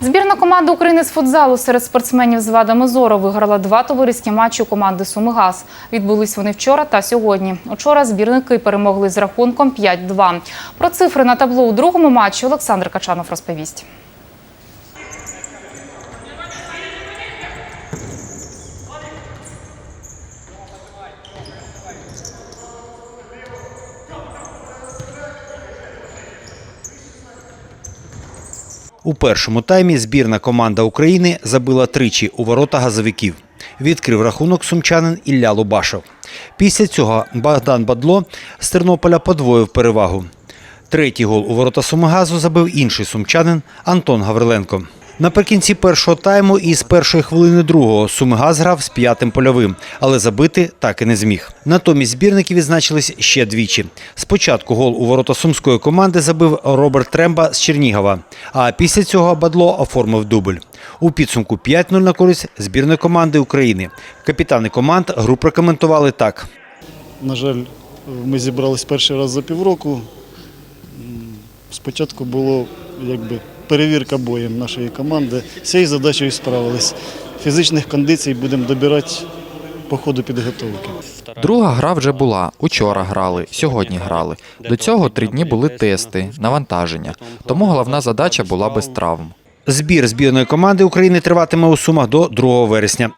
Збірна команда України з футзалу серед спортсменів з вадами зору виграла два товариські матчі команди «Сумигаз». Відбулись вони вчора та сьогодні. Учора збірники перемогли з рахунком 5-2. Про цифри на табло у другому матчі Олександр Качанов розповість. У першому таймі збірна команда України забила тричі у ворота газовиків. Відкрив рахунок сумчанин Ілля Лубашов. Після цього Богдан Бадло з Тернополя подвоїв перевагу. Третій гол у ворота Сумигазу забив інший сумчанин Антон Гавриленко. Наприкінці першого тайму і з першої хвилини другого Сумигаз грав з п'ятим польовим, але забити так і не зміг. Натомість збірники відзначились ще двічі. Спочатку гол у ворота сумської команди забив Роберт Тремба з Чернігова, а після цього Бадло оформив дубль. У підсумку 5-0 на користь збірної команди України. Капітани команд гру прокоментували так. На жаль, ми зібрались перший раз за півроку. Спочатку було якби перевірка боєм нашої команди. З цією задачею справились. Фізичних кондицій будемо добирати по ходу підготовки. Друга гра вже була. Учора грали, сьогодні грали. До цього три дні були тести, навантаження. Тому головна задача була без травм. Збір збірної команди України триватиме у Сумах до 2 вересня.